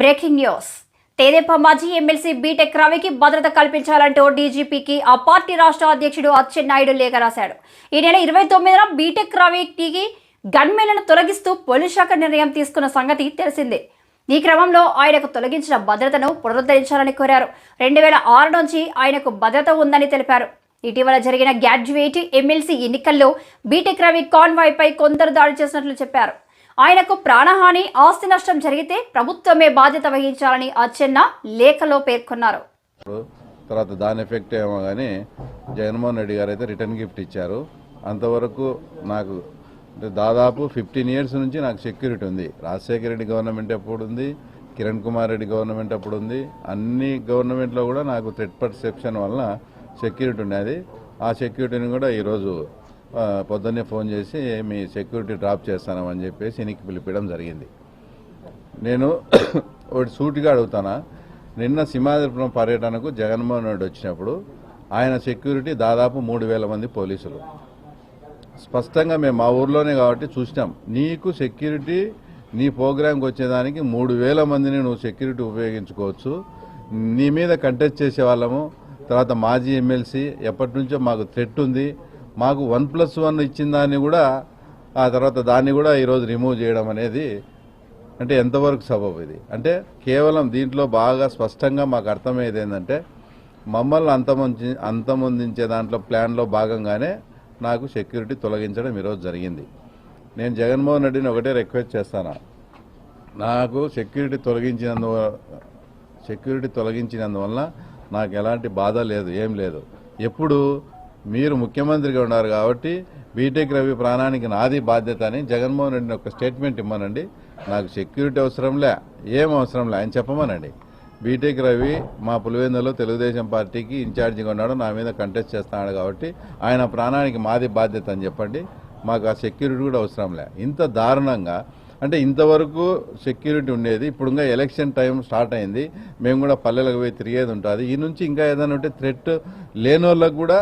Breaking news. తెదేపా మాజీ MLC BTech రవికి భద్రత కల్పించాలంటూ డీజీపీకి ఆ పార్టీ రాష్ట్ర అధ్యక్షుడు అచ్చెన్నాయుడు లేఖ రాశాడు. ఈ నెల ఇరవై తొమ్మిదిన బీటెక్ రవికి గన్మెన్లను తొలగిస్తూ పోలీస్ శాఖ నిర్ణయం తీసుకున్న సంగతి తెలిసిందే. ఈ క్రమంలో ఆయనకు తొలగించిన భద్రతను పునరుద్ధరించాలని కోరారు. రెండు వేల ఆరు నుంచి ఆయనకు భద్రత ఉందని తెలిపారు. ఇటీవల జరిగిన గ్రాడ్యుయేట్ ఎమ్మెల్సీ ఎన్నికల్లో బీటెక్ రవి కాన్వాయ్పై కొందరు దాడి చేసినట్లు చెప్పారు. ఆయనకు ప్రాణహాని ఆస్తి నష్టం జరిగితే ప్రభుత్వమే బాధ్యత వహించాలని అచ్చెన్న లేఖలో పేర్కొన్నారు. తర్వాత దాని ఎఫెక్ట్ ఏమో కానీ జగన్మోహన్ రెడ్డి గారు అయితే రిటర్న్ గిఫ్ట్ ఇచ్చారు. అంతవరకు నాకు దాదాపు ఫిఫ్టీన్ ఇయర్స్ నుంచి నాకు సెక్యూరిటీ ఉంది. రాజశేఖర రెడ్డి గవర్నమెంట్ ఎప్పుడు ఉంది కిరణ్ కుమార్ రెడ్డి గవర్నమెంట్ అప్పుడు ఉంది అన్ని గవర్నమెంట్లో కూడా నాకు థ్రెడ్ పర్సెప్షన్ వలన సెక్యూరిటీ ఉండేది. ఆ సెక్యూరిటీని కూడా ఈరోజు పొద్దున్నే ఫోన్ చేసి మీ సెక్యూరిటీ డ్రాప్ చేస్తానని చెప్పేసి ఎనికి పిలిపించడం జరిగింది. నేను ఒకటి సూటిగా అడుగుతానా? నిన్న సింహాద్రిపురం పర్యటనకు జగన్మోహన్ రెడ్డి వచ్చినప్పుడు ఆయన సెక్యూరిటీ దాదాపు మూడు వేల మంది పోలీసులు. స్పష్టంగా మేము మా ఊర్లోనే కాబట్టి చూసినాం. నీకు సెక్యూరిటీ నీ ప్రోగ్రాంకి వచ్చేదానికి మూడు వేల మందిని నువ్వు సెక్యూరిటీ ఉపయోగించుకోవచ్చు. నీ మీద కంటెస్ట్ చేసే వాళ్ళము తర్వాత మాజీ ఎమ్మెల్సీ ఎప్పటి నుంచో మాకు థ్రెట్ ఉంది. మాకు వన్ ప్లస్ వన్ ఇచ్చిన దాన్ని కూడా ఆ తర్వాత దాన్ని కూడా ఈరోజు రిమూవ్ చేయడం అనేది అంటే ఎంతవరకు సబబు ఇది? అంటే కేవలం దీంట్లో బాగా స్పష్టంగా మాకు అర్థమయ్యేది ఏంటంటే మమ్మల్ని అంతమొంది అంతమొందించే దాంట్లో ప్లాన్లో భాగంగానే నాకు సెక్యూరిటీ తొలగించడం ఈరోజు జరిగింది. నేను జగన్మోహన్ రెడ్డిని ఒకటే రిక్వెస్ట్ చేస్తాను. నాకు సెక్యూరిటీ తొలగించినందు సెక్యూరిటీ తొలగించినందువల్ల నాకు ఎలాంటి బాధ లేదు ఏం లేదు. ఎప్పుడు మీరు ముఖ్యమంత్రిగా ఉన్నారు కాబట్టి బీటెక్ రవి ప్రాణానికి నాది బాధ్యత అని జగన్మోహన్ రెడ్డిని ఒక స్టేట్మెంట్ ఇమ్మనండి. నాకు సెక్యూరిటీ అవసరంలే ఏం అవసరంలే ఆయన చెప్పమనండి. బీటెక్ రవి మా పులివెందులో తెలుగుదేశం పార్టీకి ఇన్ఛార్జిగా ఉన్నాడు నా మీద కంటెస్ట్ చేస్తున్నాడు కాబట్టి ఆయన ప్రాణానికి మాది బాధ్యత అని చెప్పండి. మాకు ఆ సెక్యూరిటీ కూడా అవసరంలే. ఇంత దారుణంగా అంటే ఇంతవరకు సెక్యూరిటీ ఉండేది ఇప్పుడు ఇంకా ఎలక్షన్ టైం స్టార్ట్ అయింది మేము కూడా పల్లెలకు పోయి తిరిగేది ఉంటుంది. ఈ నుంచి ఇంకా ఏదైనా ఉంటే థ్రెట్ లేని వాళ్ళకు కూడా